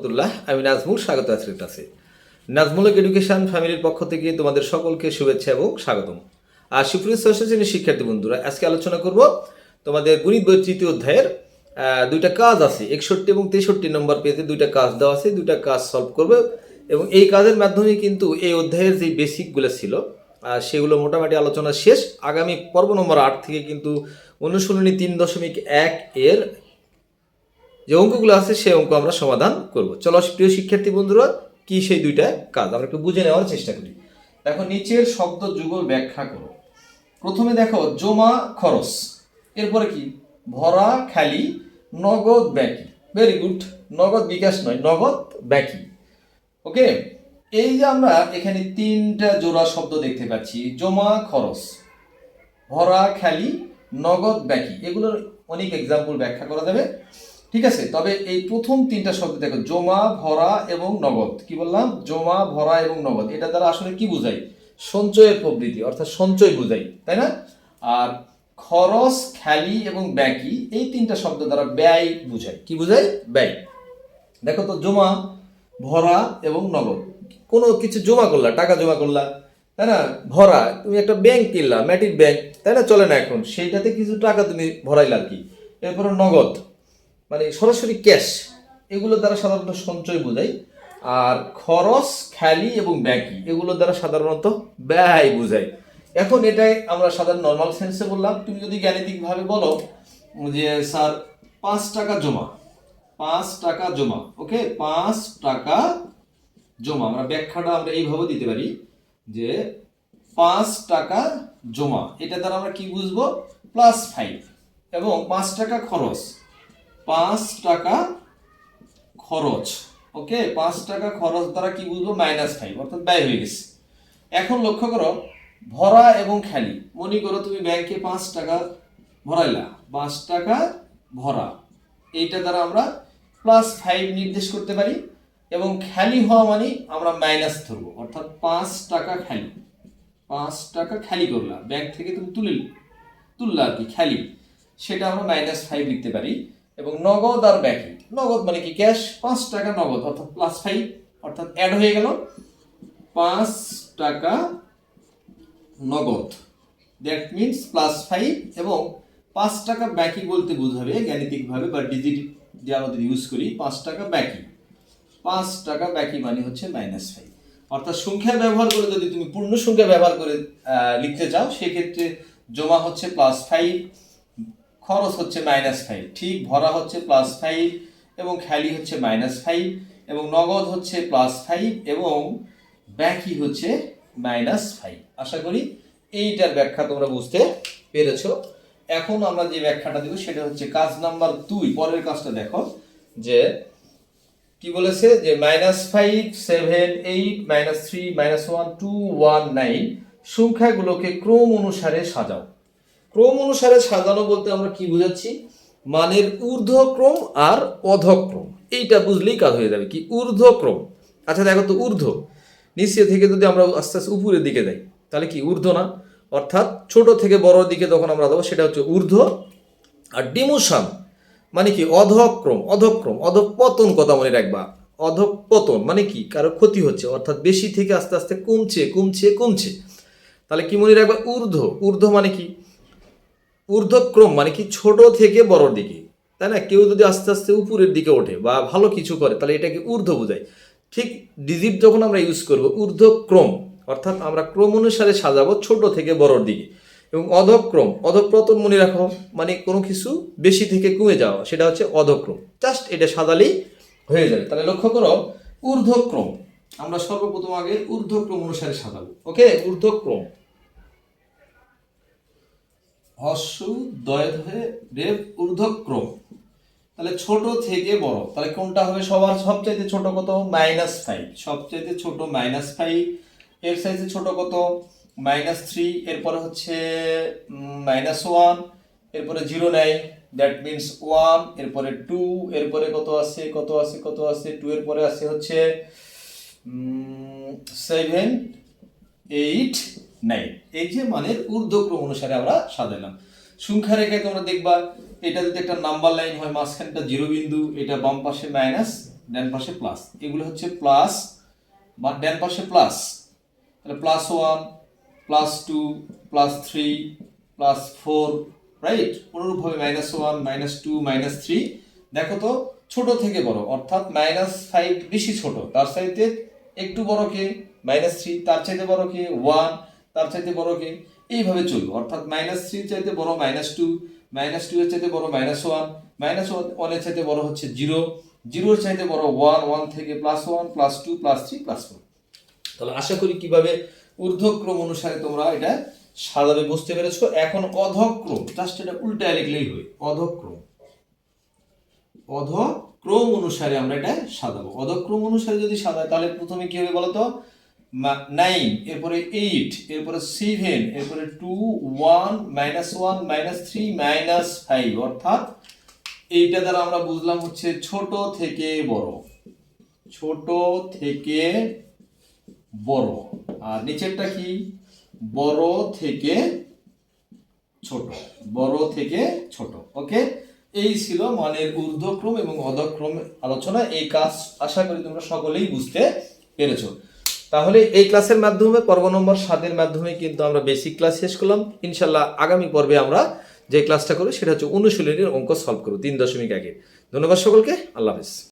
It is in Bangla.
রহমতুল্লাহ আমি নাজমুল, স্বাগত আছি কাছে নাজমুলক এডুকেশন ফ্যামিলির পক্ষ থেকে তোমাদের সকলকে শুভেচ্ছা এবং স্বাগতম। আর সুপ্রিয় ষষ্ঠ শ্রেণির শিক্ষার্থী বন্ধুরা, আজকে আলোচনা করব তোমাদের গণিত বই তৃতীয় অধ্যায়ের দুইটা কাজ আছে, একষট্টি এবং তেষট্টি নম্বর পেজে দুইটা কাজ দেওয়া আছে, দুইটা কাজ সলভ করবে। এবং এই কাজের মাধ্যমে কিন্তু এই অধ্যায়ের যে বেসিকগুলো ছিল সেগুলো মোটামুটি আলোচনা শেষ। আগামী পর্ব নম্বর আট থেকে কিন্তু অনুশীলনী তিন দশমিক এক এর যে অঙ্কগুলো আছে, সেই অঙ্ক আমরা সমাধান করব। চলো প্রিয় শিক্ষার্থী বন্ধুরা, কি সেই দুইটা কাজ? আমরা একটু বুঝে নেওয়ার চেষ্টা করি। দেখো, নিচের শব্দ যুগল ব্যাখ্যা করো। প্রথমে দেখো, জমা খরচ। এরপরে কি? ভরা, খালি, নগদ, ব্যাকি। ভেরি গুড নগদ বিকাশ নয়, নগদ, ব্যাকি। ওকে এই যে আমরা এখানে তিনটা জোড়া শব্দ দেখতে পাচ্ছি, জমা খরচ, ভরা, খালি, নগদ, ব্যাকি। এগুলোর অনেক এক্সাম্পল ব্যাখ্যা করা যাবে। ঠিক আছে, তবে এই প্রথম তিনটা শব্দ দেখো, জমা, ভরা এবং নগদ। কি বললাম? জমা, ভরা এবং নগদ। এটা দ্বারা আসলে কি বোঝাই? সঞ্চয়ের প্রবৃত্তি, অর্থাৎ সঞ্চয় বোঝাই, তাই না? আর খরচ খালি এবং ব্যাকি এই তিনটা শব্দ দ্বারা ব্যয় বোঝায় কি বোঝায় ব্যয়। দেখো তো, জমা, ভরা এবং নগদ। কোনো কিছু জমা করলা, টাকা জমা করলা, তাই না? ভরা, তুমি একটা ব্যাংক কিনলা ম্যাটিক ব্যাংক তাই না? চলে না এখন। সেইটাতে কিছু টাকা তুমি ভরাইলা আর কি। এরপরে নগদ। মানে সরাসরি ক্যাশ, এগুলো দ্বারা সাধারণত সঞ্চয় বোঝায়। আর খরচ, খালি এবং ব্যাকি এগুলো দ্বারা সাধারণত ব্যয় বোঝায়। এখন এটাই আমরা সাধারণ নর্মাল সেন্সে বললাম। তুমি যদি গাণিতিকভাবে বলো যে, স্যার, পাঁচ টাকা জমা। পাঁচ টাকা জমা, ওকে? পাঁচ টাকা জমা। আমরা ব্যাখ্যাটা আমরা এইভাবে দিতে পারি যে, পাঁচ টাকা জমা। এটা দ্বারা আমরা কি বুঝব? Plus five. এবং পাঁচ টাকা খরচ। পাঁচ টাকা খরচ, ওকে? পাঁচ টাকা খরচ দ্বারা কি বুঝব? মাইনাস ফাইভ অর্থাৎ ব্যয় হয়ে গেছে। এখন লক্ষ্য করো, ভরা এবং খালি। মনে করো তুমি ব্যাংকে পাঁচ টাকা ভরাইলা। পাঁচ টাকা ভরা। এইটা দ্বারা আমরা প্লাস ফাইভ নির্দেশ করতে পারি এবং খালি হওয়া মানে আমরা মাইনাস ধরবো, অর্থাৎ পাঁচ টাকা খালি। পাঁচ টাকা খালি করলা। ব্যাংক থেকে তুমি তুলে তুললা আর কি, খালি। সেটা আমরা মাইনাস ফাইভ লিখতে পারি। এবং নগদ আর ব্যাকি নগদ মানে কি? ক্যাশ, পাঁচ টাকা নগদ, অর্থাৎ প্লাস ফাইভ অর্থাৎ অ্যাড হয়ে গেল। পাঁচ টাকা নগদ। দ্যাট মিনস প্লাস ফাইভ এবং পাঁচ টাকা ব্যাকি বলতে বোঝাবে গাণিতিকভাবে বা ডিজিট যে আমাদের ইউজ করি, পাঁচ টাকা ব্যাকি পাঁচ টাকা ব্যাকি মানে হচ্ছে মাইনাস ফাইভ অর্থাৎ সংখ্যা ব্যবহার করে যদি তুমি পূর্ণ সংখ্যা ব্যবহার করে লিখতে চাও, সেক্ষেত্রে জমা হচ্ছে প্লাস ফাইভ খরচ হচ্ছে মাইনাস ফাইভ ঠিক ভরা হচ্ছে প্লাস ফাইভ এবং খালি হচ্ছে মাইনাস ফাইভ এবং নগদ হচ্ছে প্লাস ফাইভ এবং ব্যাকি হচ্ছে মাইনাস ফাইভ আশা করি এইটার ব্যাখ্যা তোমরা বুঝতে পেরেছ। এখন আমরা যে ব্যাখ্যাটা দেবো সেটা হচ্ছে কাজ নাম্বার দুই। পরের কাজটা দেখো যে কি বলেছে যে minus five seven eight minus three minus one two one nine সংখ্যাগুলোকে ক্রম অনুসারে সাজাও। ক্রম অনুসারে সাজানো বলতে আমরা কি বুঝাচ্ছি? মানের ঊর্ধ্বক্রম আর অধক্রম। এইটা বুঝলেই কাজ হয়ে যাবে। কি? ঊর্ধ্বক্রম। আচ্ছা দেখো তো, ঊর্ধ্ব। নিচে থেকে যদি আমরা আস্তে আস্তে উপরের দিকে যাই, তাহলে কি? ঊর্ধ্ব না? অর্থাৎ ছোট থেকে বড় দিকে যখন আমরা দেবো সেটা হচ্ছে ঊর্ধ্ব আর ডিমোশন। মানে কি? অধক্রম অধক্রম অধপতন কথা মনে রাখবা। অধপতন মানে কি? কারও ক্ষতি হচ্ছে। অর্থাৎ বেশি থেকে আস্তে আস্তে কমছে কমছে কমছে। তাহলে কি মনে রাখবা? ঊর্ধ্ব। ঊর্ধ্ব মানে কি? ঊর্ধ্বক্রম মানে কি ছোট থেকে বড়র দিকে। তাই না? কেউ যদি আস্তে আস্তে উপরের দিকে ওঠে বা ভালো কিছু করে, তাহলে এটাকে ঊর্ধ্ব বোঝায়। ঠিক ডিজিট যখন আমরা ইউজ করব, ঊর্ধ্বক্রম, অর্থাৎ আমরা ক্রম অনুসারে সাজাবো ছোট থেকে বড়র দিকে। এবং অধক্রম, অধপ্রতন মনে রাখো মানে কোনো কিছু বেশি থেকে কমে যাওয়া, সেটা হচ্ছে অধক্রম। জাস্ট এটা সাজালেই হয়ে যাবে। তাহলে লক্ষ্য করো, ঊর্ধ্বক্রম, আমরা সর্বপ্রথম আগে ঊর্ধ্বক্রম অনুসারে সাজাবো। ওকে ঊর্ধ্বক্রম। হস্য দয় ধরে রেপ ঊর্ধ্বক্রম। তাহলে ছোট থেকে বড়। তাহলে কোনটা হবে সবার সবচাইতে ছোট কত? মাইনাস ফাইভ সবচাইতে ছোট মাইনাস ফাইভ এর সাইজে ছোট কত? মাইনাস থ্রি এরপরে হচ্ছে মাইনাস ওয়ান এরপরে জিরো নেয় দ্যাট মিনস ওয়ান এরপরে টু এরপরে কত আছে কত আছে কত আছে টু এর পরে আছে হচ্ছে সেভেন এইট নাইন এই যে মানের ঊর্ধ্বক্রম অনুসারে আমরা সাজালাম সংখ্যা রেখায় তোমরা দেখবা, এটা যদি একটা নাম্বার লাইন হয়, মাঝখানটা জিরো বিন্দু, এটা বাম পাশে মাইনাস ডান পাশে প্লাস এগুলো হচ্ছে প্লাস বা ডান পাশে প্লাস তাহলে plus one plus two plus three plus four right অনুরূপভাবে minus one minus two minus three দেখো তো, ছোট থেকে বড়, অর্থাৎ মাইনাস ফাইভ বেশি ছোট। তার চাইতে একটু বড় কে? মাইনাস থ্রি তার চাইতে বড় কে? ওয়ান তার চাইতে বড় কে? এইভাবে চলবে। অর্থাৎ মাইনাস থ্রি চাইতে বড় মাইনাস টু মাইনাস টু এর চাইতে বড় মাইনাস ওয়ান মাইনাস ওয়ানের চাইতে বড় হচ্ছে জিরো জিরোর চাইতে বড় ওয়ান ওয়ান থেকে plus one plus two plus three plus four তাহলে আশা করি কীভাবে ঊর্ধ্বক্রম অনুসারে তোমরা এটা সাজাবে বুঝতে পেরেছ? এখন অধক্রম জাস্ট এটা উল্টা লিখলেই হয় অধক্রম। অধক্রম অনুসারে আমরা এটা সাজাবো। অধক্রম অনুসারে যদি সাজাই, তাহলে প্রথমে কি হবে বলতো? নাইন, এরপরে এইট, এরপরে সেভেন, এরপরে two, one, minus one, minus three, minus five, অর্থাৎ এইটা দ্বারা আমরা বুঝলাম হচ্ছে ছোট থেকে বড়। ছোট থেকে বড়। আর নিচেরটা কি? বড় থেকে ছোট। বড় থেকে ছোট। ওকে? এই ছিল মানের ঊর্ধ্বক্রম এবং অধক্রম আলোচনা। এই কাজ আশা করি তোমরা সকলেই বুঝতে পেরেছ। তাহলে এই ক্লাসের মাধ্যমে, পর্ব নম্বর সাতের মাধ্যমে কিন্তু আমরা বেসিক ক্লাস শেষ করলাম। ইনশাল্লাহ আগামী পর্বে আমরা যে ক্লাসটা করি সেটা হচ্ছে অনুশীলনীর অঙ্ক সলভ করব তিন দশমিক আগে ধন্যবাদ সকলকে, আল্লাহ হাফিজ।